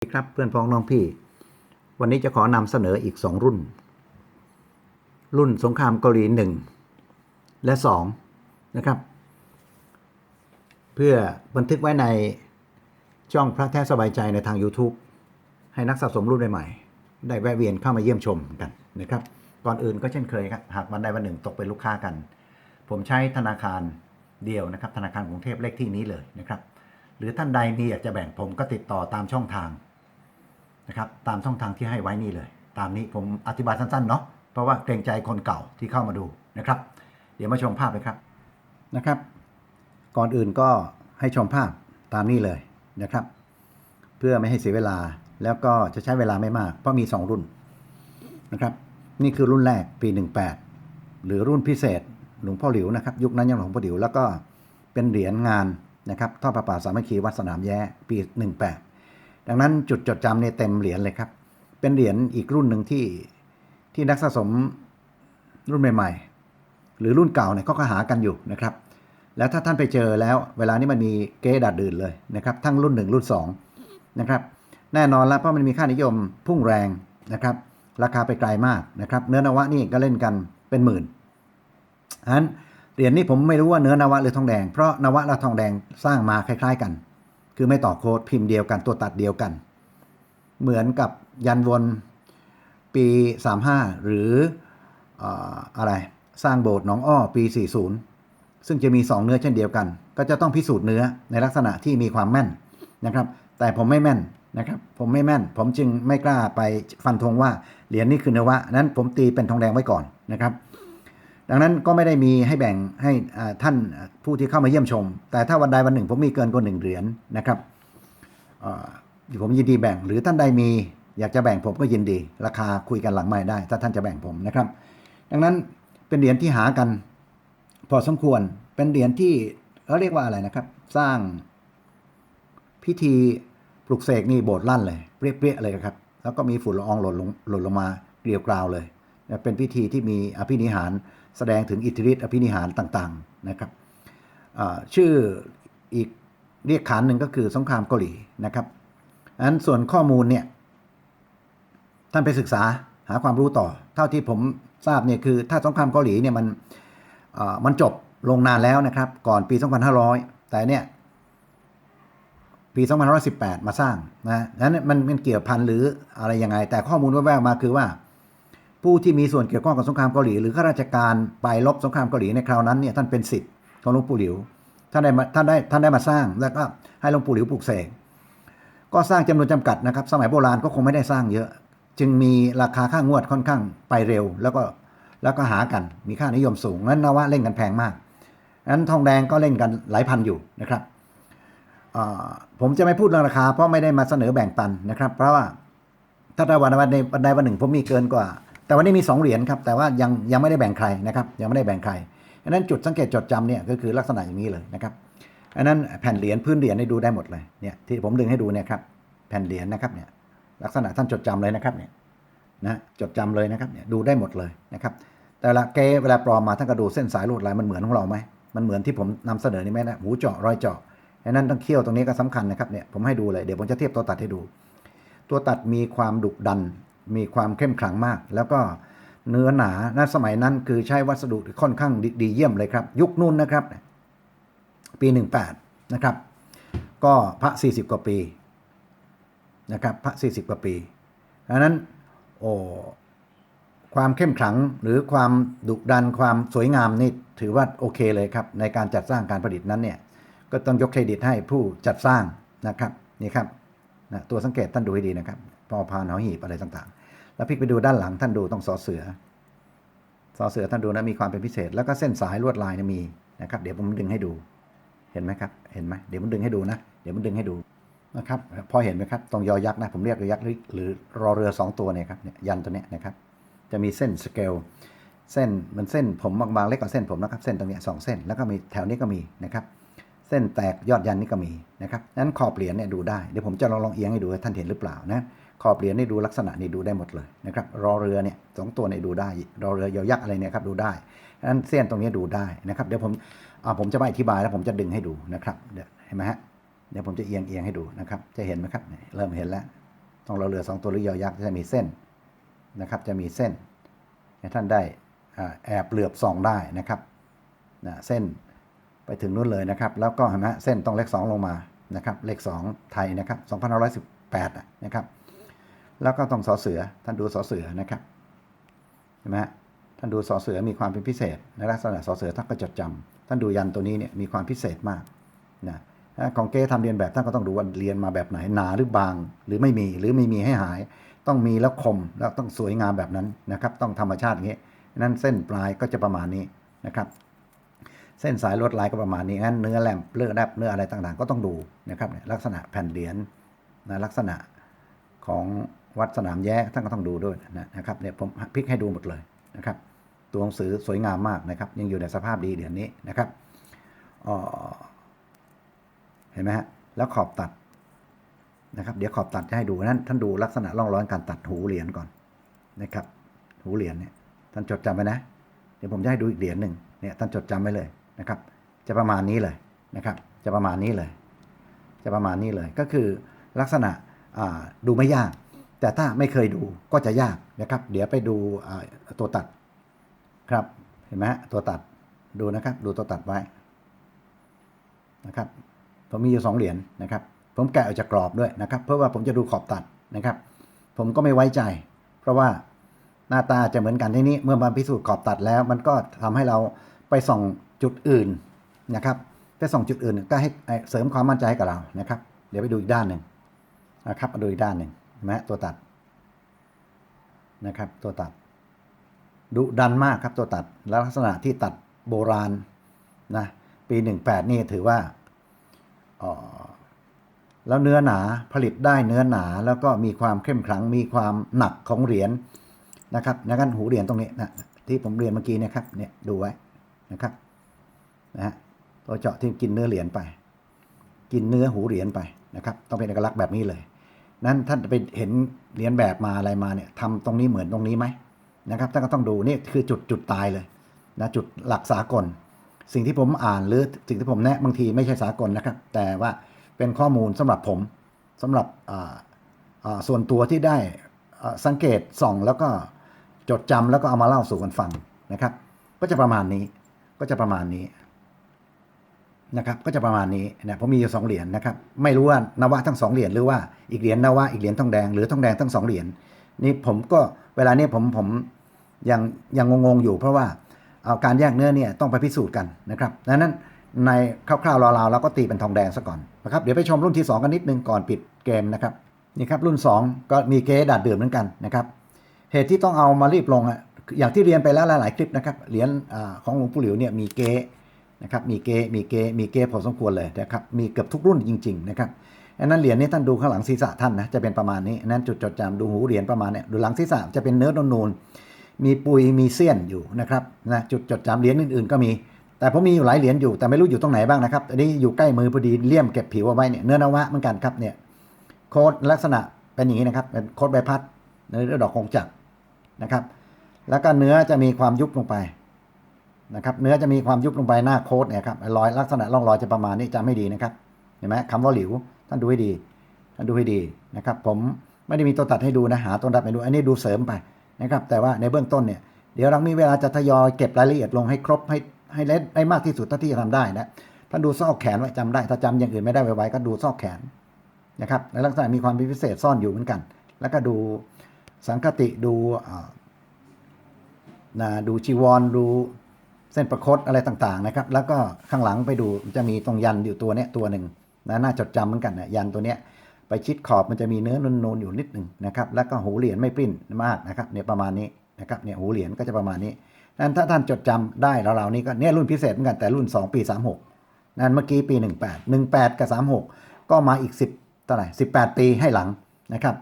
สวัสดีครับเพื่อนพ้องน้องพี่ วันนี้จะขอนำเสนออีกสองรุ่น รุ่นสงครามเกาหลีหนึ่งและสองนะครับ เพื่อบันทึกไว้ในช่องพระแท้สบายใจในทาง YouTube ให้นักสะสมรุ่นใหม่ ได้แวะเวียนเข้ามาเยี่ยมชมกันนะครับ ก่อนอื่นก็เช่นเคยครับหากวันใดวันหนึ่งตกเป็นลูกค้ากัน ผมใช้ธนาคารเดียวนะครับ ธนาคารกรุงเทพเลขที่นี้เลยนะครับ หรือท่านใดมีอยากจะแบ่งผมก็ติดต่อตามช่องทาง นะครับตามช่องทางที่ให้ไว้นี่เลย ตามนี้ผมอธิบายสั้นๆเนาะเพราะว่าเกรงใจคนเก่าที่เข้ามาดูนะครับ เดี๋ยวมาชมภาพเลยครับนะครับ ก่อนอื่นก็ให้ชมภาพตามนี้เลยนะครับ เพื่อไม่ให้เสียเวลาแล้วก็จะใช้เวลาไม่มาก เพราะมี 2 รุ่นนะครับ นี่คือรุ่นแรกปี 18 หรือรุ่นพิเศษหลวงพ่อหลิวนะครับ ยุคนั้นยังหลวงพ่อหลิวแล้วก็เป็นเหรียญงานนะครับทอดประปาสามัคคีวัดสนามแย้ปี 18 ดังนั้นจุดจดจำเนี่ยเต็มเหรียญเลยครับ เป็นเหรียญอีกรุ่นหนึ่งที่ที่นักสะสมรุ่นใหม่ ๆ หรือรุ่นเก่าเนี่ยเขาก็หากันอยู่นะครับ แล้วถ้าท่านไปเจอแล้วเวลานี้มันมีเกดัดดื่นเลยนะครับ ทั้งรุ่น 1 รุ่น2นะครับ แน่นอนแล้วเพราะมันมีค่านิยมพุ่งแรงนะครับ ราคาไปไกลมากนะครับ เนื้อนวะนี่ก็เล่นกันเป็นหมื่นอันนั้นเหรียญนี้ผมไม่รู้ว่าเนื้อนวะหรือทองแดง เพราะนวะและทองแดงสร้างมาคล้าย ๆ กัน คือไม่ต่อโค้ดพิมพ์เดียวกันตัวตัดเดียวกัน เหมือนกับยันวนปี 35 หรือเอ่ออะไรสร้างโบสถ์หนองอ้อปี 40 ซึ่งจะมี 2 เนื้อเช่นเดียวกัน ก็จะต้องพิสูจน์เนื้อในลักษณะที่มีความแม่นนะครับ แต่ผมไม่แม่นนะครับ ผมไม่แม่น ผมจึงไม่กล้าไปฟันธงว่าเหรียญนี้คือเนวะนั้นผมตีเป็นทองแดงไว้ก่อนนะครับ ดังนั้นก็ไม่ได้มีให้แบ่งให้ท่านผู้ที่เข้ามาเยี่ยมชม แต่ถ้าวันใดวันหนึ่งผมมีเกินกว่าหนึ่งเหรียญนะครับผมยินดีแบ่งหรือท่านใดมีอยากจะแบ่งผมก็ยินดี ราคาคุยกันหลังไม่ได้ ถ้าท่านจะแบ่งผมนะครับ ดังนั้นเป็นเหรียญที่หากัน พอสมควรเป็นเหรียญที่เขาเรียกว่าอะไรนะครับ สร้างพิธีปลุกเสกนี่โบสถ์ลั่นเลยเปรี้ยๆเลยครับ แล้วก็มีฝุ่นละอองหล่นลงหล่นลงมาเกลียวกราวเลย เป็นพิธีที่มีอภินิหาร แสดงถึงอิทธิฤทธิอภินิหารต่างๆนะครับชื่ออีกเรียกขานหนึ่งก็คือสงครามเกาหลีนะครับอันส่วนข้อมูลเนี่ยท่านไปศึกษาหาความรู้ต่อ เท่าที่ผมทราบเนี่ยคือถ้าสงครามเกาหลีเนี่ยมันมันจบลงนานแล้วนะครับ ก่อนปี 2500 แต่เนี่ยปี 2518 มาสร้างนะนั้นมันมันเกี่ยวพันหรืออะไรยังไง แต่ข้อมูลแว่วๆมาคือว่า ผู้ที่มีส่วนเกี่ยวข้องกับสงครามเกาหลีหรือข้าราชการไปรบสงครามเกาหลีในคราวนั้นเนี่ยท่านเป็นสิทธิ์ของหลวงปู่หลิวท่านได้มาท่านได้ท่านได้มาสร้างแล้วก็ให้หลวงปู่หลิวปลูกเสกก็สร้างจำนวนจำกัดนะครับ สมัยโบราณก็คงไม่ได้สร้างเยอะ จึงมีราคาค่างวดค่อนข้างไปเร็ว แล้วก็แล้วก็หากันมีค่านิยมสูงงั้นนวะเล่นกันแพงมากนั้นทองแดงก็เล่นกันหลายพันอยู่นะครับผมจะไม่พูดเรื่องราคาเพราะไม่ได้มาเสนอแบ่งปันนะครับ เพราะว่าถ้าได้วันวันในวันใดวันหนึ่ง ผมมีเกินกว่า แต่วันนี้มีสองเหรียญครับ แต่ว่ายังยังไม่ได้แบ่งใครนะครับ ยังไม่ได้แบ่งใครอันนั้นจุดสังเกตจดจำเนี่ยก็คือลักษณะอย่างนี้เลยนะครับอันนั้นแผ่นเหรียญพื้นเหรียญให้ดูได้หมดเลยเนี่ยที่ผมดึงให้ดูเนี่ยครับแผ่นเหรียญนะครับเนี่ยลักษณะท่านจดจำเลยนะครับเนี่ยนะจดจำเลยนะครับเนี่ยดูได้หมดเลยนะครับ แต่ละเกเวลาปลอมมาท่านก็ดูเส้นสายลวดลายมันเหมือนของเราไหมมันเหมือนที่ผมนำเสนอนี่ไหมนะหูเจาะรอยเจาะอันนั้นต้องเคี่ยวตรงนี้ก็สำคัญนะครับเนี่ยผมให้ดูเลยเดี๋ยวผมจะเทียบตัวตัดให้ดู ตัวตัดมีความดุดัน มีความเข้มขลังมาก แล้วก็เนื้อหนาณสมัยนั้นคือใช้วัสดุค่อนข้างดีดีเยี่ยมเลยครับ ยุคนู้นนะครับ ปี 18 นะครับ ก็พระ 40 กว่าปีนะครับพระ 40 กว่าปีดังนั้นโอ้ความเข้มขลังหรือความดุดันความสวยงามนี่ถือว่าโอเคเลยครับ ในการจัดสร้างการประดิษฐ์นั้นเนี่ยก็ต้องยกเครดิตให้ผู้จัดสร้างนะครับนี่ครับนะตัวสังเกตท่านดูให้ดีนะครับ พอพานหอหีบอะไรต่างๆ แล้วพลิกไปดูด้านหลังท่านดูต้องสอเสือสอเสือท่านดูนะมีความเป็นพิเศษ แล้วก็เส้นสายลวดลายเนี่ยมีนะครับเดี๋ยวผมดึงให้ดูเห็นไหมครับเห็นไหมเดี๋ยวมันดึงให้ดูนะเดี๋ยวมันดึงให้ดูนะครับพอเห็นไหมครับตรงยอยักษ์นะผมเรียกยอยักษ์หรือรอเรือสองตัวเนี่ยครับเนี่ยยันตัวเนี้ยนะครับจะมีเส้นสเกลเส้นมันเส้นผมบางๆเล็กกว่าเส้นผมนะครับเส้นตรงเนี้ยสองเส้นแล้วก็มีแถวนี้ก็มีนะครับเส้นแตกยอดยันนี่ก็มีนะครับนั้นขอบเหรียญเนี่ยดูได้เดี๋ยวผมจะลองลองเอียงให้ดูท่านเห็นหรือเปล่านะ ขอบเหรียญนี่ดูลักษณะนี่ดูได้หมดเลยนะครับรอเรือเนี่ยสองตัวนี่ดูได้รอเรือยอยักษ์อะไรเนี่ยครับดูได้นั้นเส้นตรงนี้ดูได้นะครับเดี๋ยวผมอ่าผมจะไม่อธิบายแล้วผมจะดึงให้ดูนะครับเดี๋ยวเห็นไหมฮะเดี๋ยวผมจะเอียงเอียงให้ดูนะครับจะเห็นไหมครับเริ่มเห็นแล้วต้องราเรือสองตัวหรือยอยักษ์จะมีเส้นนะครับจะมีเส้นให้ท่านได้แอบเหลือบส่องได้นะครับนะเส้นไปถึงนู่นเลยนะครับ แล้วก็เห็นไหมเส้นต้องเลขสองลงมานะครับเลขสองไทยนะครับ2518อะนะครับ แล้วก็ต้องสอเสือ ท่านดูสอเสือนะครับเห็นไหมฮะท่านดูสอเสือมีความเป็นพิเศษในลักษณะสอเสือท่านก็จดจำท่านดูยันตัวนี้เนี่ยมีความพิเศษมากนะของเก้ทำเรียนแบบท่านก็ต้องดูว่าเรียนมาแบบไหนหนาหรือบาง หรือไม่มีหรือไม่มีให้หาย ต้องมีแล้วคมแล้วต้องสวยงามแบบนั้นนะครับต้องธรรมชาติอย่างนี้นั้นเส้นปลายก็จะประมาณนี้นะครับเส้นสายลวดลายก็ประมาณนี้งั้นเนื้อแหลมเลือดแรบเนื้ออะไรต่างๆ ก็ต้องดูนะครับลักษณะแผ่นเหรียญนะลักษณะของ วัดสนามแย้ท่านก็ต้องดูด้วยนะครับเนี่ยผมพลิกให้ดูหมดเลยนะครับ ตัวหนังสือสวยงามมากนะครับ ยังอยู่ในสภาพดีเดี๋ยวนี้นะครับเห็นไหมฮะแล้วขอบตัดนะครับ เดี๋ยวขอบตัดจะให้ดูนั้นท่านดูลักษณะร่องรอยการตัดหูเหรียญก่อนนะครับ หูเหรียญเนี่ยท่านจดจำไว้นะ เดี๋ยวผมจะให้ดูอีกเหรียญหนึ่งเนี่ยท่านจดจำไว้เลยนะครับ จะประมาณนี้เลยนะครับ จะประมาณนี้เลย จะประมาณนี้เลยก็คือลักษณะดูไม่ยาก แต่ถ้าไม่เคยดูก็จะยากนะครับ เดี๋ยวไปดูตัวตัดครับ เห็นไหมฮะตัวตัดดูนะครับ ดูตัวตัดไว้นะครับ ผมมีอยู่สองเหรียญนะครับ ผมแกะออกจากกรอบด้วยนะครับ เพื่อว่าผมจะดูขอบตัดนะครับ ผมก็ไม่ไว้ใจ เพราะว่าหน้าตาจะเหมือนกันที่นี้เมื่อมาพิสูจน์ขอบตัดแล้ว มันก็ทำให้เราไปส่องจุดอื่นนะครับไปส่องจุดอื่นก็ให้เสริมความมั่นใจให้กับเรานะครับ เดี๋ยวไปดูอีกด้านหนึ่งนะครับมาดูอีกด้านหนึ่ง นไหมตัวตัดนะครับ ตัวตัดดุดันมากครับตัวตัดแล้วลักษณะที่ตัดโบราณนะปี 18 นี่ถือว่าแล้วเนื้อหนาผลิตได้เนื้อหนาแล้วก็มีความเข้มขลังมีความหนักของเหรียญนะครับนะกันหูเหรียญตรงนี้นะที่ผมเรียนเมื่อกี้เนะครับเนี่ยดูไว้นะครับนะฮะตัวเจาะที่กินเนื้อเหรียญไป กินเนื้อหูเหรียญไปนะครับ ต้องเป็นเอกลักษณ์แบบนี้เลย นั้นท่านไปเห็นเรียญแบบมาอะไรมาเนี่ยทำตรงนี้เหมือนตรงนี้ไหมนะครับท่านก็ต้องดูนี่คือจุดจุดตายเลยนะจุดหลักสากล สิ่งที่ผมอ่านหรือสิ่งที่ผมแนะบางทีไม่ใช่สากลนะครับ แต่ว่าเป็นข้อมูลสำหรับผมสำหรับส่วนตัวที่ได้สังเกตส่องแล้วก็จดจำแล้วก็เอามาเล่าสู่กันฟังนะครับ ก็จะประมาณนี้ก็จะประมาณนี้ นะครับก็จะประมาณนี้นะผมมีอยู่สองเหรียญนะครับไม่รู้ว่านวะทั้งสองเหรียญหรือว่าอีกเหรียญนวะอีกเหรียญทองแดงหรือทองแดงทั้งสองเหรียญนี่ผมก็เวลานี้ผมผมยังยังงงๆอยู่ เพราะว่าเอาการแยกเนื้อเนี่ยต้องไปพิสูจน์กันนะครับดังนั้นในคร่าวๆราวๆเราก็ตีเป็นทองแดงซะก่อนนะครับเดี๋ยวไปชมรุ่นที่ 2 กันนิดนึงก่อนปิดเกมนะครับนี่ครับรุ่น 2 ก็มีเกดาดเดือดเหมือนกันนะครับเหตุที่ต้องเอามารีบลงอะอย่างที่เรียนไปแล้วหลายๆคลิปนะครับเหรียญของหลวงปู่หลิวเนี่ยมีเก นะครับมีเกมีเกมีเกพอสมควรเลยนะครับมีเกือบทุกรุ่นจริง ๆ นะครับอันนั้นเหรียญนี้ท่านดูข้างหลังศีรษะท่านนะจะเป็นประมาณนี้นั้นจุดจดจำดูหูเหรียญประมาณเนี้ยดูหลังศีรษะจะเป็นเนื้อนูนๆมีปุยมีเสี้ยนอยู่นะครับนะจุดจดจำเหรียญอื่นๆ ก็มี แต่ผมมีอยู่หลายเหรียญอยู่แต่ไม่รู้อยู่ตรงไหนบ้างนะครับอันนี้อยู่ใกล้มือพอดีเลี่ยมเก็บผิวเอาไว้เนี่ยเนื้อนวะเหมือนกันครับเนี่ยโค้ดลักษณะเป็นอย่างนี้นะครับเป็นโค้ดใบพัดเนื้อดอกคงจักรนะครับ แล้วก็เนื้อจะมีความยุบลงไป นะครับเนื้อจะมีความยุบลงไปหน้าโค้ดเนี่ยครับรอยลักษณะร่องรอยจะประมาณนี้จำให้ดีนะครับเห็นไหมคำว่าหลิวท่านดูให้ดีท่านดูให้ดีนะครับ ผมไม่ได้มีตัวตัดให้ดูนะหาตัวตัดไปดูอันนี้ดูเสริมไปนะครับแต่ว่าในเบื้องต้นเนี่ยเดี๋ยวเรามีเวลาจะทยอยเก็บรายละเอียดลงให้ครบให้ให้เล็ดได้มากที่สุดเท่าที่จะทำได้นะท่านดูซอกแขนไว้จำได้ถ้าจำอย่างอื่นไม่ได้ไวๆก็ดูซอกแขนนะครับในลักษณะมีความพิเศษซ่อนอยู่เหมือนกัน แล้วก็ดูสังคติดูนะดูจีวรดู เส้นประคตอะไรต่างๆนะครับ แล้วก็ข้างหลังไปดูจะมีตรงยันอยู่ตัวเนี้ยตัวหนึ่งนะน่าจดจำเหมือนกันนะยันตัวเนี้ยไปชิดขอบมันจะมีเนื้อนูนๆอยู่นิดหนึ่งนะครับ แล้วก็หูเหรียญไม่ปริ้นมากนะครับเนี่ยประมาณนี้นะครับเนี่ยหูเหรียญก็จะประมาณนี้นั้นถ้าท่านจดจำได้เราๆนี้ก็เนี่ยรุ่นพิเศษเหมือนกันแต่รุ่น 2 ปี 36 นั่นเมื่อกี้ปี 18 18 กับ 36 ก็มาอีก 10เท่าไหร่18 ปีให้หลังนะครับ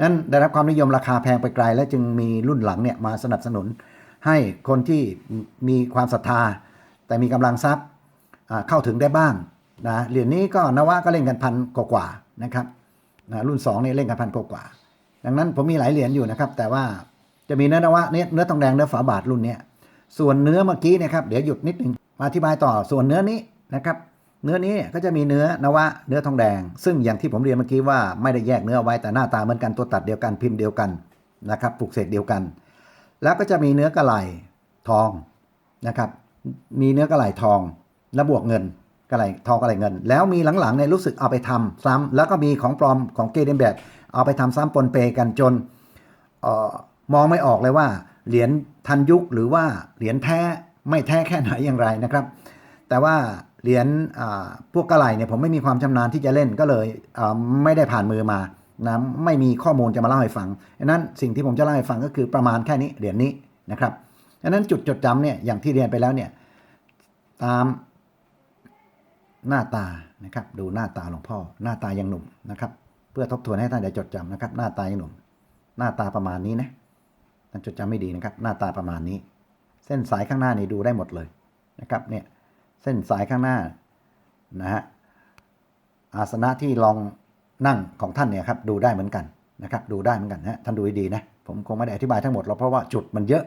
นั้นได้รับความนิยมราคาแพงไปไกล และจึงมีรุ่นหลังเนี่ยมาสนับสนุน ให้คนที่มีความศรัทธา แต่มีกำลังทรัพย์เข้าถึงได้บ้างนะเหรียญนี้ก็นวะก็เล่นกันพันกว่านะครับนะรุ่น2นี่เล่นกันพันกว่า ดังนั้นผมมีหลายเหรียญอยู่นะครับ แต่ว่าจะมีเนื้อนวะเนื้อเนื้อทองแดงเนื้อฝาบาทรุ่นเนี้ยส่วนเนื้อเมื่อกี้นะครับเดี๋ยวหยุดนิดนึงมาอธิบายต่อส่วนเนื้อนี้นะครับ เนื้อนี้ก็จะมีเนื้อนวะเนื้อทองแดง ซึ่งอย่างที่ผมเรียนเมื่อกี้ว่าไม่ได้แยกเนื้อไว้แต่หน้าตาเหมือนกันตัวตัดเดียวกันพิมพ์เดียวกันนะครับปลูกเสกเดียวกัน แล้วก็จะมีเนื้อกระไหลทองนะครับ มีเนื้อกระไหลทองและบวกเงินกระไหลทองกระไหลเงิน แล้วมีหลังๆเนี่ยรู้สึกเอาไปทำซ้ำแล้วก็มีของปลอมของเกเดนแบบเอาไปทำซ้ำปนเปกันจนออมองไม่ออกเลยว่าเหรียญทันยุคหรือว่าเหรียญแท้ไม่แท้แค่ไหนอย่างไรนะครับ แต่ว่าเหรียญพวกกระไหลเนี่ยผมไม่มีความชำนาญที่จะเล่นก็เลยไม่ได้ผ่านมือมา นะไม่มีข้อมูลจะมาเล่าให้ฟังดังนั้นสิ่งที่ผมจะเล่าให้ฟังก็คือประมาณแค่นี้เหรียญนี้นะครับดังนั้นจุดจดจำเนี่ยอย่างที่เรียนไปแล้วเนี่ยตามหน้าตานะครับดูหน้าตาหลวงพ่อ หน้าตายังหนุ่มนะครับ เพื่อทบทวนให้ท่านได้จดจำนะครับ หน้าตายังหนุ่ม หน้าตาประมาณนี้นะท่านจดจำไม่ดีนะครับ หน้าตาประมาณนี้ เส้นสายข้างหน้านี่ดูได้หมดเลยนะครับเนี่ยเส้นสายข้างหน้านะฮะอาสนะที่ลอง นั่งของท่านเนี่ยครับดูได้เหมือนกันนะครับดูได้เหมือนกันนะท่านดูดีนะผมคงไม่ได้อธิบายทั้งหมดหรอกเพราะว่าจุดมันเยอะ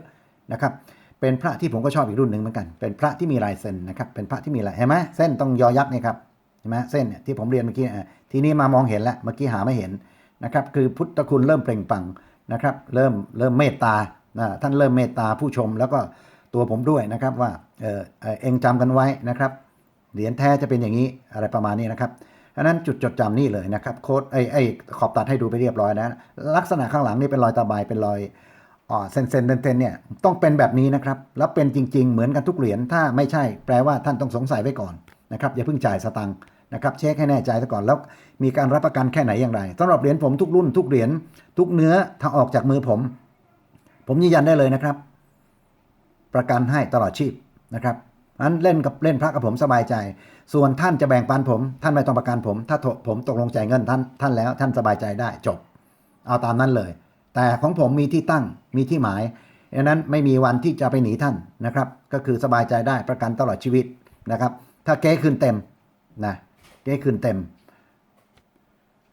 นะครับเป็นพระที่ผมก็ชอบอีกรุ่นหนึ่งเหมือนกัน เป็นพระที่มีลายเส้นนะครับเป็นพระที่มีลายเห็นไหมเส้นต้องยอยักษ์เนี่ยครับเห็นไหมเส้นเนี่ยที่ผมเรียนเมื่อกี้ทีนี้มามองเห็นแล้วเมื่อกี้หาไม่เห็นนะครับคือพุทธคุณเริ่มเปล่งปลั่งนะครับเริ่มเริ่มเมตตานะท่านเริ่มเมตตาผู้ชมแล้วก็ตัวผมด้วยนะครับว่าเออเออเองจำกันไว้นะครับเหรียญแท้จะเป็นอย่างนี้อะไรประมาณนี้นะครับ เพราะฉะนั้นจุดจดจำนี่เลยนะครับโค้ดไอ้ไอ้ขอบตัดให้ดูไปเรียบร้อยนะลักษณะข้างหลังนี่เป็นรอยตาบายเป็นรอยอ่าเซนเซนเทนเนี่ยต้องเป็นแบบนี้นะครับ แล้วเป็นจริง ๆ เหมือนกันทุกเหรียญถ้าไม่ใช่แปลว่าท่านต้องสงสัยไว้ก่อนนะครับอย่าเพิ่งจ่ายสตังค์นะครับเช็คให้แน่ใจซะก่อนแล้วมีการรับประกันแค่ไหนอย่างไรสำหรับเหรียญผมทุกรุ่นทุกเหรียญทุกเนื้อถ้าออกจากมือผม ผมยืนยันได้เลยนะครับ ประกันให้ตลอดชีพนะครับ นั้นเล่นกับเล่นพระกับผมสบายใจ ส่วนท่านจะแบ่งปันผม ท่านไม่ต้องประกันผม ถ้าผมตกลงจ่ายเงินท่านท่านแล้วท่านสบายใจได้จบ เอาตามนั้นเลย แต่ของผมมีที่ตั้งมีที่หมายดังนั้นไม่มีวันที่จะไปหนีท่านนะครับ ก็คือสบายใจได้ประกันตลอดชีวิตนะครับ ถ้าเก๊คืนเต็มนะเก๊คืนเต็ม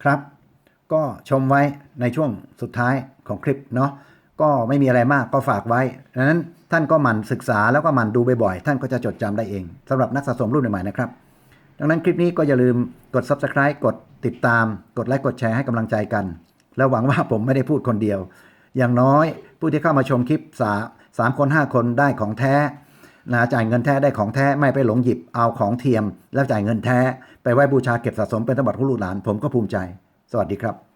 ครับ ก็ชมไว้ในช่วงสุดท้ายของคลิปเนาะก็ไม่มีอะไรมากก็ฝากไว้ดังนั้น ท่านก็หมั่นศึกษาแล้วก็หมั่นดูบ่อยๆ ท่านก็จะจดจำได้เองสำหรับนักสะสมรุ่นใหม่ๆนะครับ ดังนั้นคลิปนี้ก็อย่าลืมกด subscribe กดติดตาม กดไลค์กดแชร์ให้กำลังใจกัน แล้วหวังว่าผมไม่ได้พูดคนเดียว อย่างน้อยผู้ที่เข้ามาชมคลิปสาสามคนห้าคนได้ของแท้นะจ่ายเงินแท้ได้ของแท้ไม่ไปหลงหยิบเอาของเทียม แล้วจ่ายเงินแท้ ไปไหว้บูชาเก็บสะสมเป็นสมบัติของลูกหลาน ผมก็ภูมิใจ สวัสดีครับ